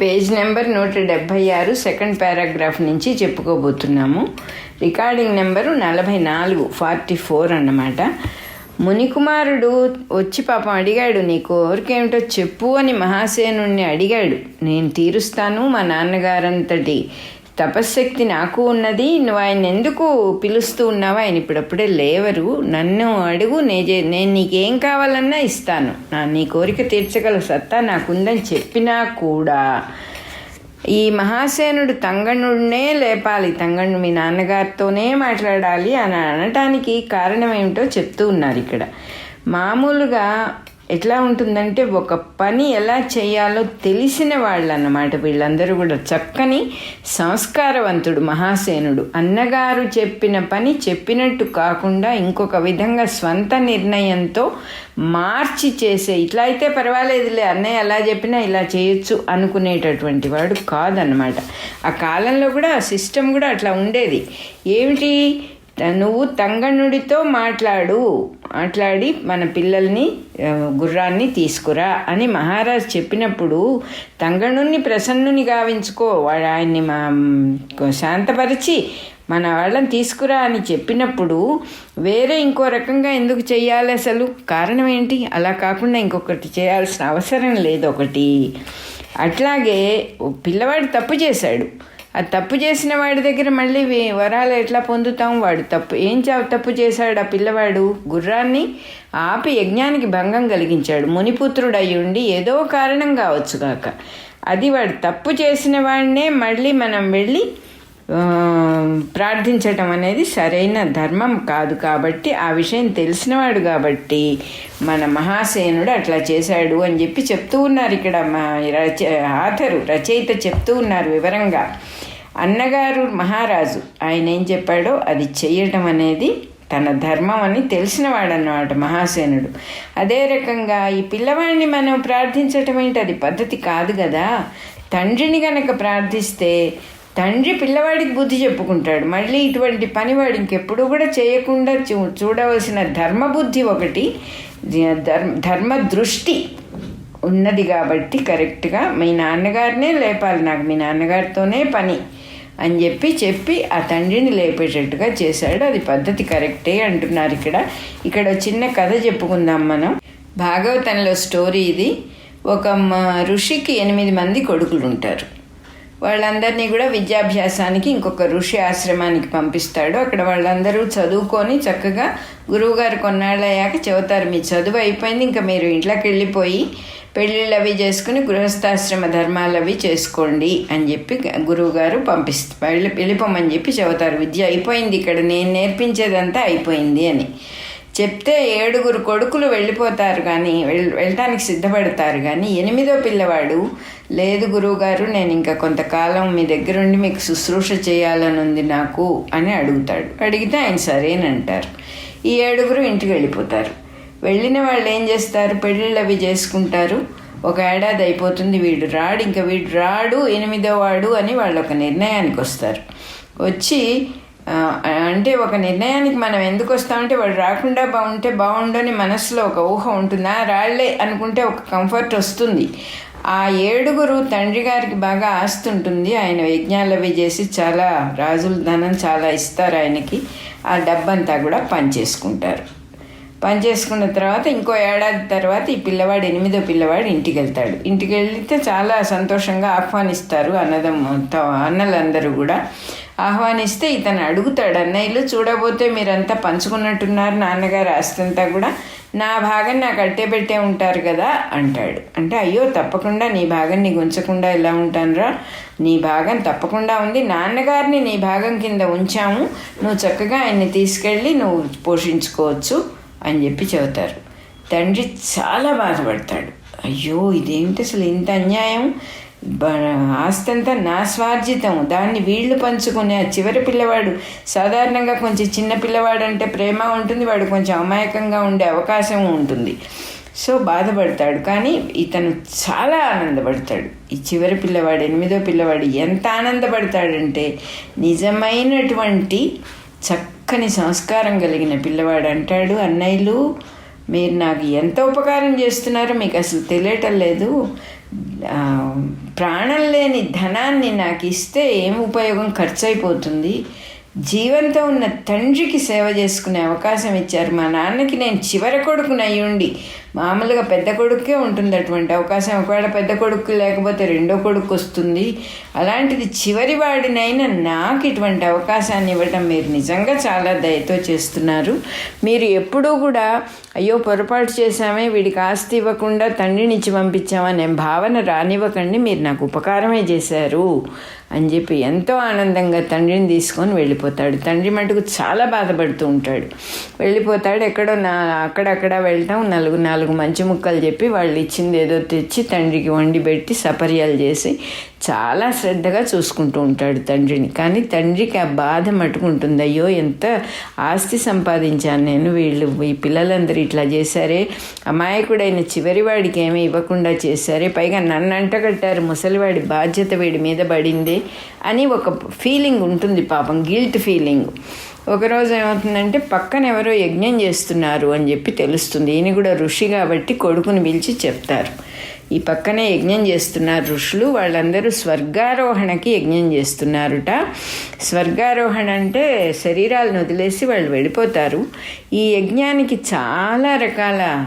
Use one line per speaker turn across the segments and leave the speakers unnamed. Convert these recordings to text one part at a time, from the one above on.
Page number నూట డెబ్భై ఆరు సెకండ్ పారాగ్రాఫ్ నుంచి చెప్పుకోబోతున్నాము. రికార్డింగ్ నెంబరు నలభై నాలుగు ఫార్టీ ఫోర్ అన్నమాట. మునికుమారుడు వచ్చి పాపం అడిగాడు నీ కోరికేమిటో చెప్పు అని మహాసేనుణ్ణి అడిగాడు. నేను తీరుస్తాను మా నాన్నగారంతటి తపశ్శక్తి నాకు ఉన్నది నువ్వు ఆయన ఎందుకు పిలుస్తూ ఉన్నావు ఆయన ఇప్పుడప్పుడే లేవరు. నన్ను అడుగు నేజే నేను నీకేం కావాలన్నా ఇస్తాను. నా నీ కోరిక తీర్చగల సత్తా నాకుందని చెప్పినా కూడా. ఈ మహాసేనుడు తంగణుడినే లేపాలి. తంగణుడు మీ నాన్నగారితోనే మాట్లాడాలి అని అనటానికి కారణం ఏమిటో చెప్తూ ఉన్నారు ఇక్కడ. మామూలుగా ఎట్లా ఉంటుందంటే ఒక పని ఎలా చేయాలో తెలిసిన వాళ్ళు అన్నమాట వీళ్ళందరూ కూడా చక్కని సంస్కారవంతుడు మహాసేనుడు. అన్నగారు చెప్పిన పని చెప్పినట్టు కాకుండా ఇంకొక విధంగా స్వంత నిర్ణయంతో మార్చి చేసే ఇట్లా అయితే పర్వాలేదులే అన్నయ్య ఎలా చెప్పినా ఇలా చేయొచ్చు అనుకునేటటువంటి వాడు కాదనమాట ఆ కాలంలో కూడా ఆ సిస్టమ్ కూడా అట్లా ఉండేది. ఏమిటి? నువ్వు తంగణుడితో మాట్లాడు. మాట్లాడి మన పిల్లల్ని గుర్రాన్ని తీసుకురా అని మహారాజ్ చెప్పినప్పుడు తంగణుణ్ణి ప్రసన్నుని గావించుకో. వాడు ఆయన్ని మా శాంతపరిచి మన వాళ్ళని తీసుకురా అని చెప్పినప్పుడు వేరే ఇంకో రకంగా ఎందుకు చేయాలి అసలు? కారణం ఏంటి? అలా కాకుండా ఇంకొకటి చేయాల్సిన అవసరం లేదు ఒకటి. అట్లాగే పిల్లవాడు తప్పు చేశాడు. ఆ తప్పు చేసిన వాడి దగ్గర మళ్ళీ వే- వరాలు ఎట్లా పొందుతాం వాడు? తప్పు ఏం తప్పు చేశాడు ఆ పిల్లవాడు? గుర్రాన్ని ఆపి యజ్ఞానికి భంగం కలిగించాడు. మునిపుత్రుడు అయి ఉండి ఏదో కారణం కావచ్చు కాక. అది వాడు తప్పు చేసిన వాడినే మళ్ళీ మనం వెళ్ళి ప్రార్థించటం అనేది సరైన ధర్మం కాదు కాబట్టి ఆ విషయం తెలిసినవాడు కాబట్టి మన మహాసేనుడు అట్లా చేశాడు అని చెప్పి చెప్తూ ఉన్నారు ఇక్కడ మా రచ ఆథరు రచయిత చెప్తూ ఉన్నారు వివరంగా. అన్నగారు మహారాజు ఆయన ఏం చెప్పాడో అది చెయ్యటం అనేది తన ధర్మం అని తెలిసినవాడన్నమాట మహాసేనుడు. అదే రకంగా ఈ పిల్లవాడిని మనం ప్రార్థించటం ఏంటి? అది పద్ధతి కాదు కదా. తండ్రిని గనక ప్రార్థిస్తే తండ్రి పిల్లవాడికి బుద్ధి చెప్పుకుంటాడు. మళ్ళీ ఇటువంటి పని వాడు ఇంకెప్పుడు కూడా చేయకుండా చూ చూడవలసిన ధర్మబుద్ధి ఒకటి ధర్మ ధర్మ దృష్టి ఉన్నది కాబట్టి కరెక్ట్గా మీ నాన్నగారినే లేపాలి. నాకు మీ నాన్నగారితోనే పని అని చెప్పి చెప్పి ఆ తండ్రిని లేపేటట్టుగా చేశాడు. అది పద్ధతి కరెక్టే అంటున్నారు ఇక్కడ. ఇక్కడ చిన్న కథ చెప్పుకుందాం మనం. భాగవతంలో స్టోరీ ఇది. ఒక ఋషికి ఎనిమిది మంది కొడుకులు ఉంటారు వాళ్ళందరినీ కూడా విద్యాభ్యాసానికి ఇంకొక ఋషి ఆశ్రమానికి పంపిస్తాడు. అక్కడ వాళ్ళందరూ చదువుకొని చక్కగా గురువుగారు కొన్నాళ్ళు అయ్యాక చెబుతారు మీ చదువు అయిపోయింది ఇంకా మీరు ఇంట్లోకి వెళ్ళిపోయి పెళ్ళిళ్ళు అవి చేసుకుని గృహస్థాశ్రమ ధర్మాలు అవి చేసుకోండి అని చెప్పి గురువుగారు పంపిస్త వెళ్ళి వెళ్ళిపోమని చెప్పి చెబుతారు విద్య అయిపోయింది ఇక్కడ నేను నేర్పించేదంతా అయిపోయింది అని. చెప్తే ఏడుగురు కొడుకులు వెళ్ళిపోతారు కానీ వెళ్ వెళ్ళటానికి సిద్ధపడతారు కానీ ఎనిమిదో పిల్లవాడు లేదు గురువుగారు నేను ఇంకా కొంతకాలం మీ దగ్గరుండి మీకు శుశ్రూష చేయాలని ఉంది నాకు అని అడుగుతాడు. అడిగితే ఆయన సరేనంటారు. ఈ ఏడుగురు ఇంటికి వెళ్ళిపోతారు. వెళ్ళిన వాళ్ళు ఏం చేస్తారు? పెళ్ళిళ్ళు అవి చేసుకుంటారు. ఒక ఏడాది అయిపోతుంది వీడు రాడు ఇంకా వీడు రాడు ఎనిమిదో వాడు అని వాళ్ళు ఒక నిర్ణయానికి వస్తారు వచ్చి అంటే ఒక నిర్ణయానికి మనం ఎందుకు వస్తామంటే వాడు రాకుండా బాగుంటే బాగుండని మనసులో ఒక ఊహ ఉంటుంది? ఆ రాళ్ళే అనుకుంటే ఒక కంఫర్ట్ వస్తుంది. ఆ ఏడుగురు తండ్రి గారికి బాగా ఆస్తి ఉంటుంది. ఆయన యజ్ఞాలు అవి చేసి చాలా రాజుల ధనం చాలా ఇస్తారు ఆయనకి. ఆ డబ్బంతా కూడా పనిచేసుకుంటారు పని చేసుకున్న తర్వాత ఇంకో ఏడాది తర్వాత ఈ పిల్లవాడు ఎనిమిదో పిల్లవాడు ఇంటికి వెళ్తాడు. ఇంటికి వెళ్తే చాలా సంతోషంగా ఆహ్వానిస్తారు అన్నదం అన్నలందరూ కూడా. ఆహ్వానిస్తే ఇతను అడుగుతాడు అన్నయ్యలు చూడబోతే మీరంతా పంచుకున్నట్టున్నారు నాన్నగారు ఆస్తంతా కూడా. నా భాగం నాకు అట్టేపెట్టే ఉంటారు కదా అంటాడు. అంటే అయ్యో తప్పకుండా నీ భాగం నీకు ఉంచకుండా ఎలా ఉంటానురా? నీ భాగం తప్పకుండా ఉంది. నాన్నగారిని నీ భాగం కింద ఉంచాము. నువ్వు చక్కగా ఆయన్ని తీసుకెళ్ళి నువ్వు పోషించుకోవచ్చు అని చెప్పి చెబుతారు. తండ్రి చాలా బాధపడతాడు. అయ్యో ఇదేంటి అసలు ఇంత అన్యాయం? ఆస్తంతా నా స్వార్జితం దాన్ని వీళ్ళు పంచుకునే ఆ చివరి పిల్లవాడు సాధారణంగా కొంచెం చిన్న పిల్లవాడు అంటే ప్రేమ ఉంటుంది వాడు కొంచెం అమాయకంగా ఉండే అవకాశం ఉంటుంది. సో బాధపడతాడు. కానీ ఇతను చాలా ఆనందపడతాడు. ఈ చివరి పిల్లవాడు ఎనిమిదో పిల్లవాడు ఎంత ఆనందపడతాడంటే నిజమైనటువంటి చక్కని సంస్కారం కలిగిన పిల్లవాడు అంటాడు. అన్నయ్యలు మీరు నాకు ఎంత ఉపకారం చేస్తున్నారో మీకు అసలు తెలియటం లేదు. ప్రాణం లేని ధనాన్ని నాకు ఇస్తే ఏం ఉపయోగం? ఖర్చు అయిపోతుంది జీవంతో ఉన్న తండ్రికి సేవ చేసుకునే అవకాశం ఇచ్చారు. మా నాన్నకి నేను చివరి కొడుకునయ్యుండి మామూలుగా పెద్ద కొడుకే ఉంటుంది అటువంటి అవకాశం. ఒకవేళ పెద్ద కొడుకు లేకపోతే రెండో కొడుకు వస్తుంది. అలాంటిది చివరి వాడినైనా నాకు ఇటువంటి అవకాశాన్ని ఇవ్వటం మీరు నిజంగా చాలా దయతో చేస్తున్నారు. మీరు ఎప్పుడూ కూడా అయ్యో పొరపాటు చేశామే వీడికి ఆస్తి ఇవ్వకుండా తండ్రినిచ్చి పంపించామనే భావన రానివ్వకండి. మీరు నాకు ఉపకారమే చేశారు అని చెప్పి ఎంతో ఆనందంగా తండ్రిని తీసుకొని వెళ్ళిపోతాడు. తండ్రి మటుకు చాలా బాధపడుతూ ఉంటాడు. వెళ్ళిపోతాడు. ఎక్కడో నా అక్కడక్కడ వెళ్తాం నలుగు నాలుగు మంచి ముక్కలు చెప్పి వాళ్ళు ఇచ్చింది ఏదో తెచ్చి తండ్రికి వండి పెట్టి సపర్యాలు చేసి చాలా శ్రద్ధగా చూసుకుంటూ ఉంటాడు తండ్రిని. కానీ తండ్రికి ఆ బాధ మట్టుకుంటుంది అయ్యో ఎంత ఆస్తి సంపాదించాను నేను వీళ్ళు. ఈ పిల్లలందరూ ఇట్లా చేశారే. అమాయకుడైన చివరివాడికి ఏమీ ఇవ్వకుండా చేశారే. పైగా నన్ను అంటగట్టారు ముసలివాడి బాధ్యత వీడి మీద పడింది అని ఒక ఫీలింగ్ ఉంటుంది పాపం. Guilt feeling. ఒకరోజు ఏమవుతుందంటే పక్కన ఎవరో యజ్ఞం చేస్తున్నారు అని చెప్పి తెలుస్తుంది. ఈయన కూడా ఋషి కాబట్టి కొడుకుని పిలిచి చెప్తారు. ఈ పక్కనే యజ్ఞం చేస్తున్నారు ఋషులు. వాళ్ళందరూ స్వర్గారోహణకి యజ్ఞం చేస్తున్నారుట. స్వర్గారోహణ అంటే శరీరాలను వదిలేసి వాళ్ళు వెళ్ళిపోతారు. ఈ యజ్ఞానికి చాలా రకాల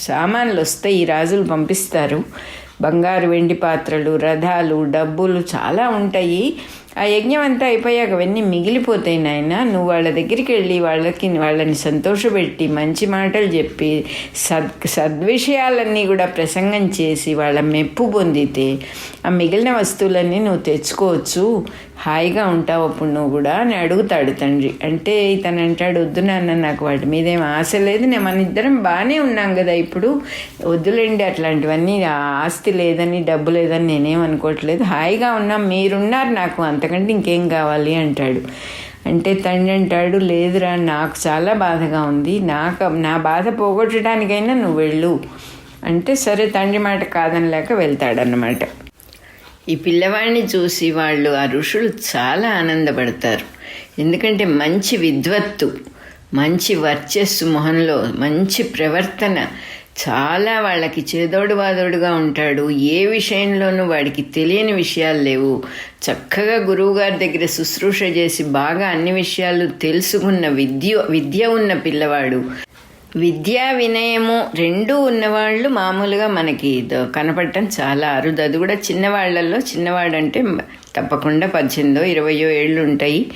సామాన్లు వస్తాయి. ఈ రాజులు పంపిస్తారు. బంగారు వెండి పాత్రలు రథాలు డబ్బులు చాలా ఉంటాయి. ఆ యజ్ఞం అంతా అయిపోయాక అవన్నీ మిగిలిపోతాయి నాయన. నువ్వు వాళ్ళ దగ్గరికి వెళ్ళి వాళ్ళకి వాళ్ళని సంతోషపెట్టి మంచి మాటలు చెప్పి సద్ సద్విషయాలన్నీ కూడా ప్రసంగం చేసి వాళ్ళ మెప్పు పొందితే ఆ మిగిలిన వస్తువులన్నీ నువ్వు తెచ్చుకోవచ్చు. హాయిగా ఉంటావు అప్పుడు నువ్వు కూడా అని అడుగుతాడు తండ్రి. అంటే ఇతను అంటాడు వద్దు నాన్న నాకు వాటి మీద ఏం ఆశ లేదు. నేను మన ఇద్దరం బాగానే ఉన్నాం కదా ఇప్పుడు. వద్దులేండి అట్లాంటివన్నీ ఆ ఆస్తి లేదని డబ్బు లేదని నేనేం అనుకోవట్లేదు. హాయిగా ఉన్నాం మీరున్నారు నాకు అంతకంటే ఇంకేం కావాలి? అంటాడు. అంటే తండ్రి అంటాడు లేదురా నాకు చాలా బాధగా ఉంది. నాకు నా బాధ పోగొట్టడానికైనా నువ్వు వెళ్ళు. అంటే సరే తండ్రి మాట కాదనలేక వెళ్తాడన్నమాట. ఈ పిల్లవాడిని చూసి వాళ్ళు ఆ ఋషులు చాలా ఆనందపడతారు. ఎందుకంటే మంచి విద్వత్తు మంచి వర్చస్సు మొహంలో మంచి ప్రవర్తన చాలా వాళ్ళకి చేదోడు వాదోడుగా ఉంటాడు. ఏ విషయంలోనూ వాడికి తెలియని విషయాలు లేవు. చక్కగా గురువుగారి దగ్గర శుశ్రూష చేసి బాగా అన్ని విషయాలు తెలుసుకున్న విద్య విద్య ఉన్న పిల్లవాడు. విద్యా వినయము రెండూ ఉన్నవాళ్ళు మామూలుగా మనకి ద- కనపడటం చాలా అరుదు. అది కూడా చిన్నవాళ్ళలో. చిన్నవాడంటే తప్పకుండా పద్దెనిమిదో ఇరవయో ఏళ్ళు ఉంటాయి.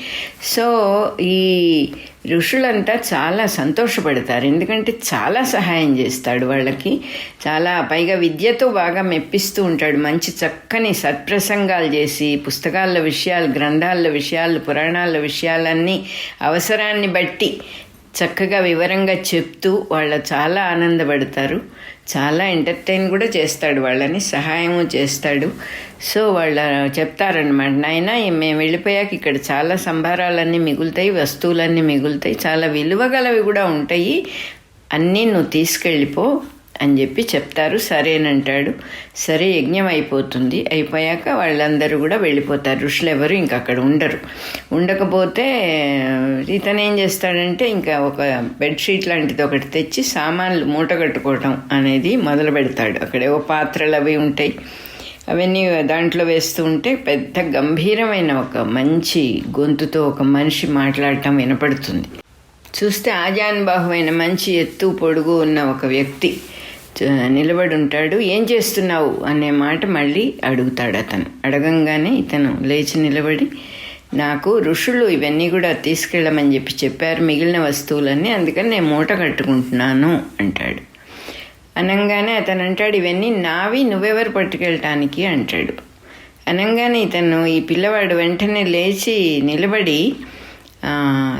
సో ఈ ఋషులంతా చాలా సంతోషపడతారు. ఎందుకంటే చాలా సహాయం చేస్తాడు వాళ్ళకి. చాలా పైగా విద్యతో బాగా మెప్పిస్తూ ఉంటాడు. మంచి చక్కని సత్ప్రసంగాలు చేసి పుస్తకాల విషయాలు గ్రంథాల విషయాలు పురాణాల విషయాలన్నీ అవసరాన్ని బట్టి చక్కగా వివరంగా చెప్తూ వాళ్ళు చాలా ఆనందపడతారు. చాలా ఎంటర్టైన్ కూడా చేస్తాడు వాళ్ళని సహాయము చేస్తాడు. సో వాళ్ళ చెప్తారనమాట నాయన మేము వెళ్ళిపోయాక ఇక్కడ చాలా సంభారాలన్నీ మిగులుతాయి వస్తువులన్నీ మిగులుతాయి చాలా విలువగలవి కూడా ఉంటాయి. అన్నీ నువ్వు తీసుకెళ్ళిపో అని చెప్పి చెప్తారు. సరేనంటాడు. సరే యజ్ఞం అయిపోతుంది అయిపోయాక వాళ్ళందరూ కూడా వెళ్ళిపోతారు. ఋషులు ఎవరు ఇంక అక్కడ ఉండరు. ఉండకపోతే ఇతను ఏం చేస్తాడంటే ఇంకా ఒక బెడ్షీట్ లాంటిది ఒకటి తెచ్చి సామాన్లు మూట కట్టుకోవటం అనేది మొదలు పెడతాడు. అక్కడేవో పాత్రలు అవి ఉంటాయి. అవన్నీ దాంట్లో వేస్తూ ఉంటే పెద్ద గంభీరమైన ఒక మంచి గొంతుతో ఒక మనిషి మాట్లాడటం వినపడుతుంది. చూస్తే ఆజానుబాహువైన మంచి ఎత్తు పొడుగు ఉన్న ఒక వ్యక్తి. నిలబడి ఉంటాడు. ఏం చేస్తున్నావు? అనే మాట మళ్ళీ అడుగుతాడు అతను. అడగంగానే ఇతను లేచి నిలబడి నాకు ఋషులు ఇవన్నీ కూడా తీసుకెళ్ళమని చెప్పి చెప్పారు. మిగిలిన వస్తువులన్నీ అందుకని నేను మూట కట్టుకుంటున్నాను అంటాడు. అనంగానే అతను అంటాడు ఇవన్నీ నావి నువ్వెవరు పట్టుకెళ్ళటానికి? అంటాడు. అనంగానే ఇతను ఈ పిల్లవాడు వెంటనే లేచి నిలబడి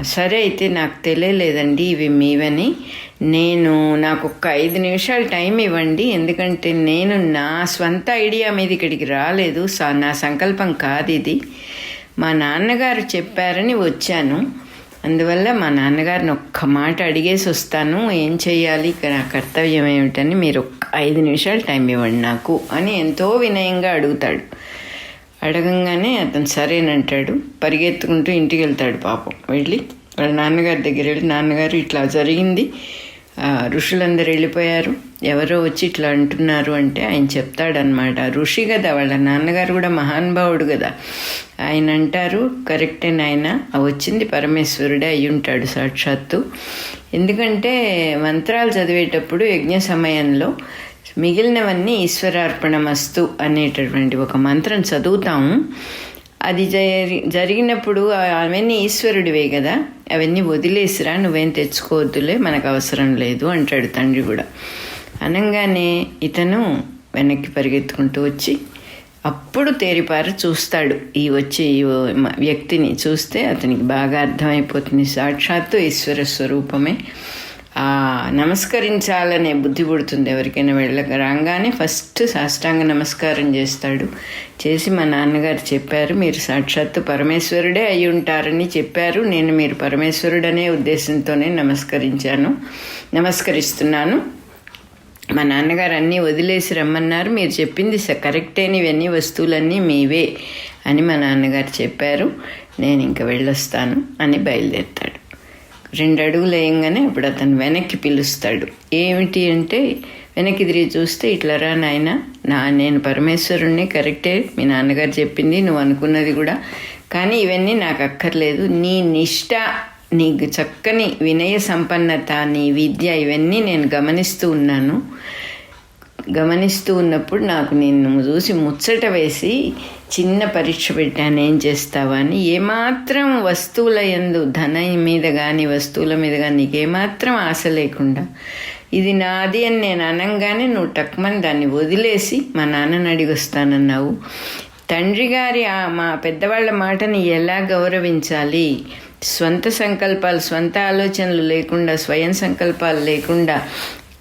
సరే అయితే నాకు తెలియలేదండి ఇవి మీవని. నేను నాకు ఒక్క ఐదు నిమిషాలు టైం ఇవ్వండి. ఎందుకంటే నేను నా స్వంత ఐడియా మీద ఇక్కడికి రాలేదు. స- నా సంకల్పం కాదు ఇది. మా నాన్నగారు చెప్పారని వచ్చాను. అందువల్ల మా నాన్నగారిని ఒక్క మాట అడిగేసి వస్తాను. ఏం చేయాలి నా కర్తవ్యం ఏమిటని మీరు ఒక్క ఐదు నిమిషాలు టైం ఇవ్వండి నాకు అని ఎంతో వినయంగా అడుగుతాడు. అడగంగానే అతను సరేనంటాడు. పరిగెత్తుకుంటూ ఇంటికి వెళ్తాడు పాపం. వెళ్ళి వాళ్ళ నాన్నగారి దగ్గర వెళ్ళి నాన్నగారు ఇట్లా జరిగింది. ఋషులందరూ వెళ్ళిపోయారు. ఎవరో వచ్చి ఇట్లా అంటున్నారు అంటే ఆయన చెప్తాడనమాట ఋషి కదా వాళ్ళ నాన్నగారు కూడా మహానుభావుడు కదా ఆయన అంటారు కరెక్టే నాయన వచ్చింది పరమేశ్వరుడే అయి ఉంటాడు సాక్షాత్తు. ఎందుకంటే మంత్రాలు చదివేటప్పుడు యజ్ఞ సమయంలో మిగిలినవన్నీ ఈశ్వరార్పణమస్తు అనేటటువంటి ఒక మంత్రం చదువుతాము అది జరి జరిగినప్పుడు అవన్నీ ఈశ్వరుడివే కదా. అవన్నీ వదిలేసిరా నువ్వేం తెచ్చుకోవద్దులే మనకు అవసరం లేదు అంటాడు తండ్రి కూడా. అనగానే ఇతను వెనక్కి పరిగెత్తుకుంటూ వచ్చి అప్పుడు తేరిపార చూస్తాడు. ఈ వచ్చే ఈ వ్యక్తిని చూస్తే అతనికి బాగా అర్థమైపోతుంది. సాక్షాత్తు ఈశ్వర స్వరూపమే. నమస్కరించాలనే బుద్ధి పుడుతుంది ఎవరికైనా వెళ్ళక. రాగానే ఫస్ట్ సాష్టాంగ నమస్కారం చేస్తాడు. చేసి మా నాన్నగారు చెప్పారు మీరు సాక్షాత్తు పరమేశ్వరుడే అయి ఉంటారని చెప్పారు. నేను మీరు పరమేశ్వరుడనే ఉద్దేశంతోనే నమస్కరించాను నమస్కరిస్తున్నాను. మా నాన్నగారు అన్నీ వదిలేసి రమ్మన్నారు. మీరు చెప్పింది కరెక్టేని ఇవన్నీ వస్తువులన్నీ మీవే అని మా నాన్నగారు చెప్పారు. నేను ఇంక వెళ్ళొస్తాను అని బయలుదేరుతాడు. రెండు అడుగులు వేయంగానే ఇప్పుడు అతను వెనక్కి పిలుస్తాడు. ఏమిటి అంటే వెనక్కి తిరిగి చూస్తే ఇట్లా రా నాయన నా నేను పరమేశ్వరుణ్ణి కరెక్టే మీ నాన్నగారు చెప్పింది నువ్వు అనుకున్నది కూడా. కానీ ఇవన్నీ నాకు అక్కర్లేదు. నీ నిష్ట నీ చక్కని వినయ సంపన్నత నీ విద్య ఇవన్నీ నేను గమనిస్తూ ఉన్నాను. గమనిస్తూ ఉన్నప్పుడు నాకు నిన్ను చూసి ముచ్చట వేసి చిన్న పరీక్ష పెట్టాను ఏం చేస్తావా అని. ఏమాత్రం వస్తువుల ఎందు ధన మీద కానీ వస్తువుల మీద కానీ నీకు ఏమాత్రం ఆశ లేకుండా ఇది నాది అని నేను అనగానే నువ్వు టక్మని దాన్ని వదిలేసి మా నాన్నని అడిగి వస్తానన్నావు తండ్రి గారి ఆ మా పెద్దవాళ్ళ మాటని ఎలా గౌరవించాలి? స్వంత సంకల్పాలు స్వంత ఆలోచనలు లేకుండా స్వయం సంకల్పాలు లేకుండా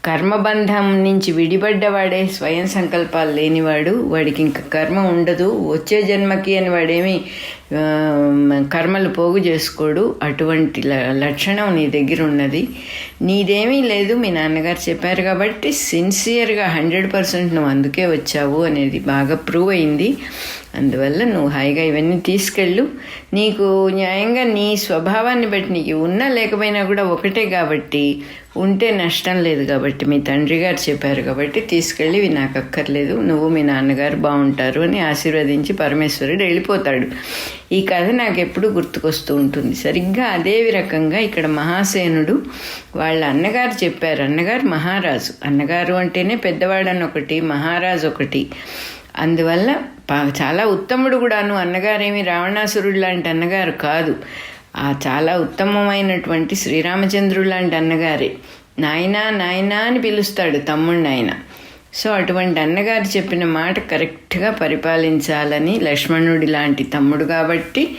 కర్మబంధం నుంచి విడిపడ్డవాడే స్వయం సంకల్పాలు లేనివాడు వాడికి ఇంకా కర్మ ఉండదు. వచ్చే జన్మకి అని వాడేమి కర్మలు పోగు చేసుకోడు. అటువంటి లక్షణం నీ దగ్గర ఉన్నది నీదేమీ లేదు మీ నాన్నగారు చెప్పారు కాబట్టి సిన్సియర్గా హండ్రెడ్ పర్సెంట్ నువ్వు అందుకే వచ్చావు అనేది బాగా ప్రూవ్ అయింది. అందువల్ల నువ్వు హాయిగా ఇవన్నీ తీసుకెళ్ళు. నీకు న్యాయంగా నీ స్వభావాన్ని బట్టి నీకు ఉన్నా లేకపోయినా కూడా ఒకటే కాబట్టి ఉంటే నష్టం లేదు కాబట్టి మీ తండ్రి గారు చెప్పారు కాబట్టి తీసుకెళ్ళి ఇవి నాకు అక్కర్లేదు నువ్వు మీ నాన్నగారు బాగుంటారు అని ఆశీర్వదించి పరమేశ్వరుడు వెళ్ళిపోతాడు. ఈ కథ నాకు ఎప్పుడు గుర్తుకొస్తూ ఉంటుంది. సరిగ్గా అదే రకంగా ఇక్కడ మహాసేనుడు వాళ్ళ అన్నగారు చెప్పారు. అన్నగారు మహారాజు. అన్నగారు అంటేనే పెద్దవాడని ఒకటి మహారాజు ఒకటి అందువల్ల చాలా ఉత్తముడు కూడాను. అన్నగారేమి రావణాసురుడు లాంటి అన్నగారు కాదు. ఆ చాలా ఉత్తమమైనటువంటి శ్రీరామచంద్రుడు లాంటి అన్నగారే. నాయనా నాయనా అని పిలుస్తాడు తమ్ముడిని ఆయన సో అటువంటి అన్నగారు చెప్పిన మాట కరెక్ట్గా పరిపాలించాలని లక్ష్మణుడి లాంటి తమ్ముడు కాబట్టి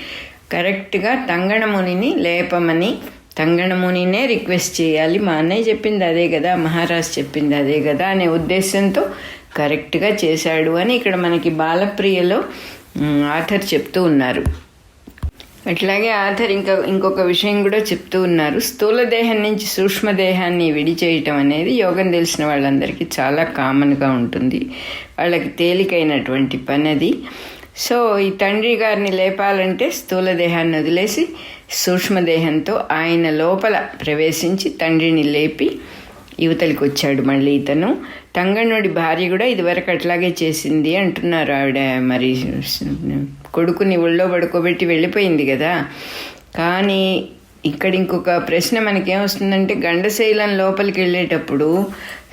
కరెక్ట్గా తంగణమునిని లేపమని తంగణమునినే రిక్వెస్ట్ చేయాలి. మా అన్నయ్య చెప్పింది అదే కదా మహారాజ్ చెప్పింది అదే కదా అనే ఉద్దేశంతో కరెక్ట్గా చేశాడు అని ఇక్కడ మనకి బాలప్రియలో ఆథర్ చెప్తూ ఉన్నారు. అట్లాగే ఆథర్ ఇంకా ఇంకొక విషయం కూడా చెప్తూ ఉన్నారు. స్థూల దేహం నుంచి సూక్ష్మదేహాన్ని విడిచేయటం అనేది యోగం తెలిసిన వాళ్ళందరికీ చాలా కామన్గా ఉంటుంది. వాళ్ళకి తేలికైనటువంటి పని అది సో ఈ తండ్రి గారిని లేపాలంటే స్థూల దేహాన్ని వదిలేసి సూక్ష్మదేహంతో ఆయన లోపల ప్రవేశించి తండ్రిని లేపి యువతలకి వచ్చాడు మళ్ళీ ఇతను. తంగణుడి భార్య కూడా ఇదివరకు అట్లాగే చేసింది అంటున్నారు ఆవిడ. మరి కొడుకుని ఒళ్ళో పడుకోబెట్టి వెళ్ళిపోయింది కదా. కానీ ఇక్కడ ఇంకొక ప్రశ్న మనకేమొస్తుందంటే గండశైలం లోపలికి వెళ్ళేటప్పుడు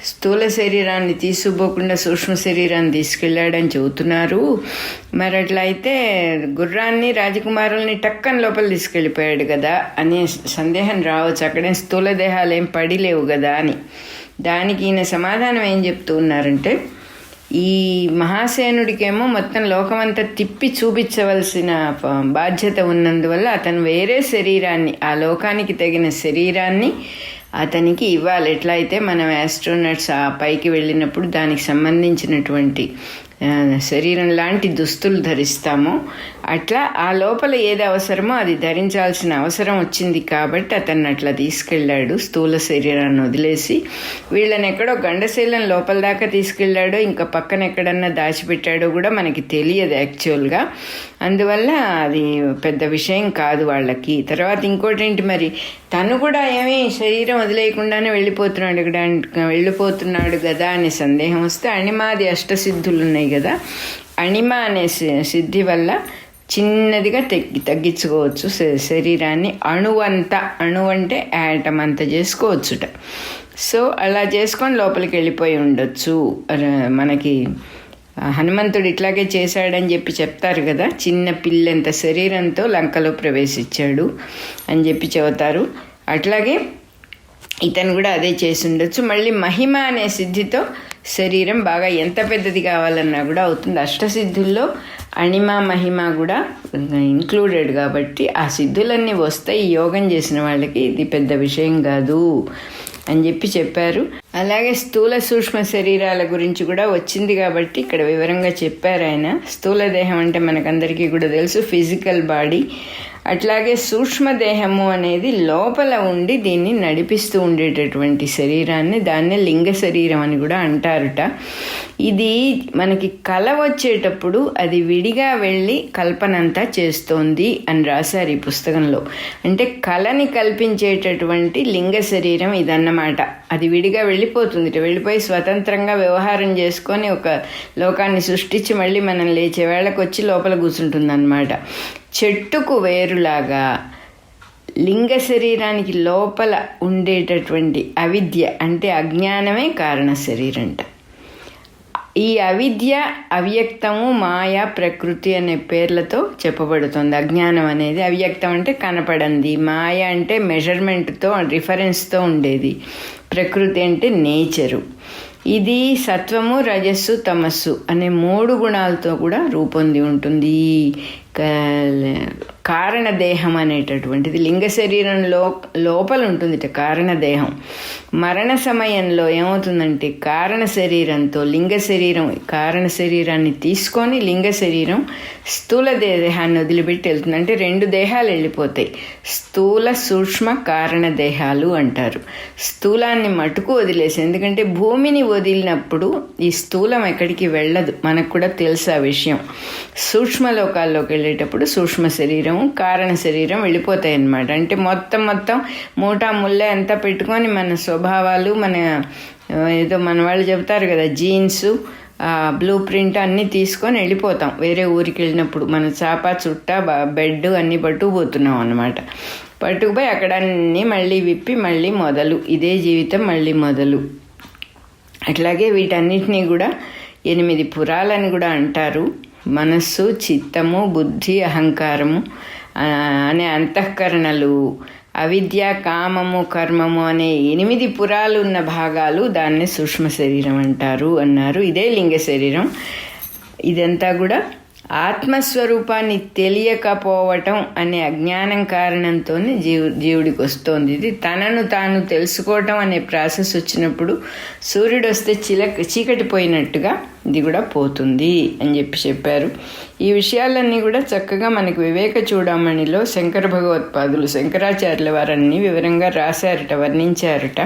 స్థూల శరీరాన్ని తీసుకుపోకుండా సూక్ష్మ శరీరాన్ని తీసుకెళ్ళాడని చెబుతున్నారు. మరి అట్లా అయితే గుర్రాన్ని రాజకుమారుల్ని టక్కన్ లోపల తీసుకెళ్ళిపోయాడు కదా అనే సందేహం రావచ్చు. అక్కడే స్థూల దేహాలు ఏం పడిలేవు కదా అని. దానికి ఈయన సమాధానం ఏం చెప్తూ ఉన్నారంటే ఈ మహాసేనుడికేమో మొత్తం లోకమంతా తిప్పి చూపించవలసిన బాధ్యత ఉన్నందువల్ల అతను వేరే శరీరాన్ని ఆ లోకానికి తగిన శరీరాన్ని అతనికి ఇవ్వాలి. ఎట్లా అయితే మనం యాస్ట్రోనట్స్ ఆ పైకి వెళ్ళినప్పుడు దానికి సంబంధించినటువంటి శరీరం లాంటి దుస్తులు ధరిస్తామో. అట్లా ఆ లోపల ఏది అవసరమో అది ధరించాల్సిన అవసరం వచ్చింది కాబట్టి అతన్ని అట్లా తీసుకెళ్ళాడు. స్థూల శరీరాన్ని వదిలేసి వీళ్ళని ఎక్కడో గండశీలం లోపల దాకా తీసుకెళ్ళాడో ఇంకా పక్కన ఎక్కడన్నా దాచిపెట్టాడో కూడా మనకి తెలియదు యాక్చువల్గా అందువల్ల అది పెద్ద విషయం కాదు వాళ్ళకి. తర్వాత ఇంకోటి ఏంటి మరి? తను కూడా ఏమీ శరీరం వదిలేయకుండానే వెళ్ళిపోతున్నాడు వెళ్ళిపోతున్నాడు కదా అనే సందేహం వస్తే అణిమాది అష్టసిద్ధులు ఉన్నాయి కదా. అణిమ అనే సి- సిద్ధి వల్ల చిన్నదిగా తగ్గి తగ్గించుకోవచ్చు శరీరాన్ని. అణువంత అణువు అంటే యాటమ్ అంత చేసుకోవచ్చుట. సో అలా చేసుకొని లోపలికి వెళ్ళిపోయి ఉండొచ్చు. మనకి హనుమంతుడు ఇట్లాగే చేశాడని చెప్పి చెప్తారు కదా. చిన్న పిల్లంత శరీరంతో లంకలో ప్రవేశించాడు అని చెప్పి చెబుతారు. అట్లాగే ఇతను కూడా అదే చేసి ఉండొచ్చు. మళ్ళీ మహిమ అనే సిద్ధితో శరీరం బాగా ఎంత పెద్దది కావాలన్నా కూడా అవుతుంది. అష్టసిద్ధుల్లో అణిమ మహిమ కూడా ఇంక్లూడెడ్ కాబట్టి ఆ సిద్ధులన్నీ వస్తాయి. యోగం చేసిన వాళ్ళకి ఇది పెద్ద విషయం కాదు అని చెప్పి చెప్పారు. అలాగే స్థూల సూక్ష్మ శరీరాల గురించి కూడా వచ్చింది కాబట్టి ఇక్కడ వివరంగా చెప్పారు ఆయన. స్థూల దేహం అంటే మనకందరికీ కూడా తెలుసు. ఫిజికల్ బాడీ అట్లాగే సూక్ష్మదేహము అనేది లోపల ఉండి దీన్ని నడిపిస్తూ ఉండేటటువంటి శరీరాన్ని దాన్నే లింగ శరీరం అని కూడా అంటారుట. ఇది మనకి కల వచ్చేటప్పుడు అది విడిగా వెళ్ళి కల్పనంతా చేస్తోంది అని రాశారు ఈ పుస్తకంలో. అంటే కళని కల్పించేటటువంటి లింగ శరీరం ఇదన్నమాట. అది విడిగా వెళ్ళిపోతుంది. వెళ్ళిపోయి స్వతంత్రంగా వ్యవహారం చేసుకొని ఒక లోకాన్ని సృష్టించి మళ్ళీ మనం లేచే వేళకు వచ్చి లోపల కూర్చుంటుంది అనమాట చెట్టుకు వేరులాగా లింగ శరీరానికి లోపల ఉండేటటువంటి అవిద్య అంటే అజ్ఞానమే కారణ శరీరంట. ఈ అవిద్య అవ్యక్తము మాయ ప్రకృతి అనే పేర్లతో చెప్పబడుతుంది. అజ్ఞానం అనేది అవ్యక్తం అంటే కనపడంది. మాయ అంటే మెజర్మెంట్తో రిఫరెన్స్తో ఉండేది. ప్రకృతి అంటే నేచరు ఇది సత్వము రజస్సు తమస్సు అనే మూడు గుణాలతో కూడా రూపొంది ఉంటుంది. కారణదేహం అనేటటువంటిది. లింగ శరీరంలో లోపల ఉంటుంది కారణదేహం. మరణ సమయంలో ఏమవుతుందంటే కారణ శరీరంతో లింగ శరీరం కారణ శరీరాన్ని తీసుకొని లింగ శరీరం స్థూల దేహాన్ని వదిలిపెట్టి వెళ్తుంది. అంటే రెండు దేహాలు వెళ్ళిపోతాయి. స్థూల సూక్ష్మ కారణ దేహాలు అంటారు. స్థూలాన్ని మటుకు వదిలేసి ఎందుకంటే భూమిని వదిలినప్పుడు ఈ స్థూలం ఎక్కడికి వెళ్ళదు. మనకు కూడా తెలుసు ఆ విషయం. సూక్ష్మ లోకాల్లోకి వెళ్ళేటప్పుడు సూక్ష్మ శరీరం కారణ శరీరం వెళ్ళిపోతాయి అన్నమాట అంటే మొత్తం మొత్తం మూటా ముళ్ళ ఎంత పెట్టుకొని మన స్వభావాలు మన ఏదో మన వాళ్ళు చెబుతారు కదా జీన్స్ బ్లూ ప్రింట్ అన్నీ తీసుకొని వెళ్ళిపోతాం. వేరే ఊరికి వెళ్ళినప్పుడు మన చాప చుట్ట బెడ్ అన్నీ పట్టుకుపోతున్నాం అనమాట పట్టుకుపోయి అక్కడ అన్నీ మళ్ళీ విప్పి మళ్ళీ మొదలు. ఇదే జీవితం మళ్ళీ మొదలు. అట్లాగే వీటన్నిటినీ కూడా ఎనిమిది పురాలని కూడా అంటారు. మనస్సు చిత్తము బుద్ధి అహంకారము అనే అంతఃకరణలు అవిద్య కామము కర్మము అనే ఎనిమిది పురాలు ఉన్న భాగాలు దాన్ని సూక్ష్మ శరీరం అంటారు అన్నారు. ఇదే లింగ శరీరం. ఇదంతా కూడా ఆత్మస్వరూపాన్ని తెలియకపోవటం అనే అజ్ఞానం కారణంతోనే జీవు జీవుడికి వస్తోంది. ఇది తనను తాను తెలుసుకోవటం అనే ప్రాసెస్ వచ్చినప్పుడు సూర్యుడు వస్తే చిలక చీకటి పోయినట్టుగా ఇది కూడా పోతుంది అని చెప్పి చెప్పారు. ఈ విషయాలన్నీ కూడా చక్కగా మనకి వివేక చూడమణిలో శంకర భగవత్పాదులు శంకరాచార్యుల వారన్నీ వివరంగా రాశారట వర్ణించారట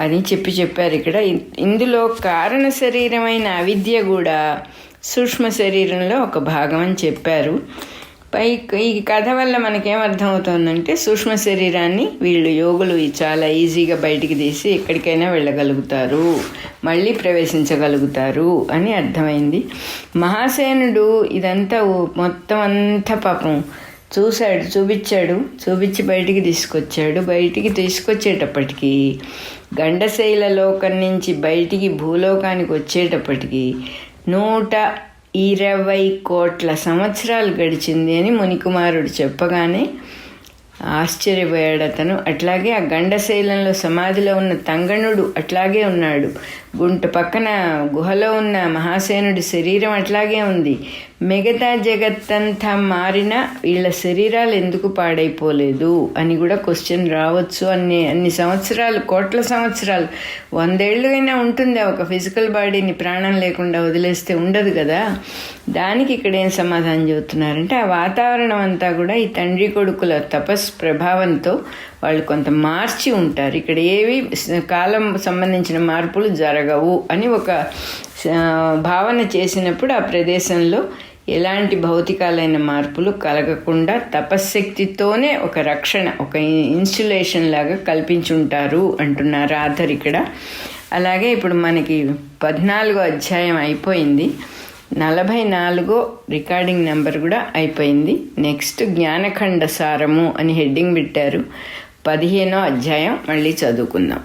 అని చెప్పి చెప్పారు ఇక్కడ. ఇందులో కారణ శరీరమైన అవిద్య కూడా సూక్ష్మ శరీరంలో ఒక భాగం అని చెప్పారు. పై ఈ కథ వల్ల మనకేమర్థమవుతుందంటే సూక్ష్మ శరీరాన్ని వీళ్ళు యోగులు చాలా ఈజీగా బయటికి తీసి ఎక్కడికైనా వెళ్ళగలుగుతారు. మళ్ళీ ప్రవేశించగలుగుతారు అని అర్థమైంది. మహాసేనుడు ఇదంతా మొత్తం అంతా పాపం చూశాడు చూపించాడు చూపించి బయటికి తీసుకొచ్చాడు. బయటికి తీసుకొచ్చేటప్పటికి గండశైల లోకం నుంచి బయటికి భూలోకానికి వచ్చేటప్పటికి నూట ఇరవై కోట్ల సంవత్సరాలు గడిచింది అని మునికుమారుడు చెప్పగానే ఆశ్చర్యపోయాడు అతను. అట్లాగే ఆ గండశైలంలో సమాధిలో ఉన్న తంగణుడు అట్లాగే ఉన్నాడు. గుంట పక్కన గుహలో ఉన్న మహాసేనుడి శరీరం అట్లాగే ఉంది. మిగతా జగత్తంతా మారిన వీళ్ళ శరీరాలు ఎందుకు పాడైపోలేదు అని కూడా క్వశ్చన్ రావచ్చు. అన్ని అన్ని సంవత్సరాలు కోట్ల సంవత్సరాలు వందేళ్ళు అయినా ఉంటుంది ఒక ఫిజికల్ బాడీని ప్రాణం లేకుండా వదిలేస్తే ఉండదు కదా? దానికి ఇక్కడ ఏం సమాధానం చెబుతున్నారంటే ఆ వాతావరణం అంతా కూడా ఈ తండ్రి కొడుకుల తపస్ ప్రభావంతో వాళ్ళు కొంత మార్చి ఉంటారు. ఇక్కడ ఏవి కాలం సంబంధించిన మార్పులు జరగవు అని ఒక భావన చేసినప్పుడు ఆ ప్రదేశంలో ఎలాంటి భౌతికాలైన మార్పులు కలగకుండా తపశ్శక్తితోనే ఒక రక్షణ ఒక ఇన్సులేషన్ లాగా కల్పించుంటారు అంటున్నారు ఆధర్ ఇక్కడ. అలాగే ఇప్పుడు మనకి పద్నాలుగో అధ్యాయం అయిపోయింది. నలభై నాలుగో రికార్డింగ్ నెంబర్ కూడా అయిపోయింది. నెక్స్ట్ జ్ఞానఖండ సారము అని హెడ్డింగ్ పెట్టారు. పదిహేనో అధ్యాయం మళ్ళీ చదువుకుందాం.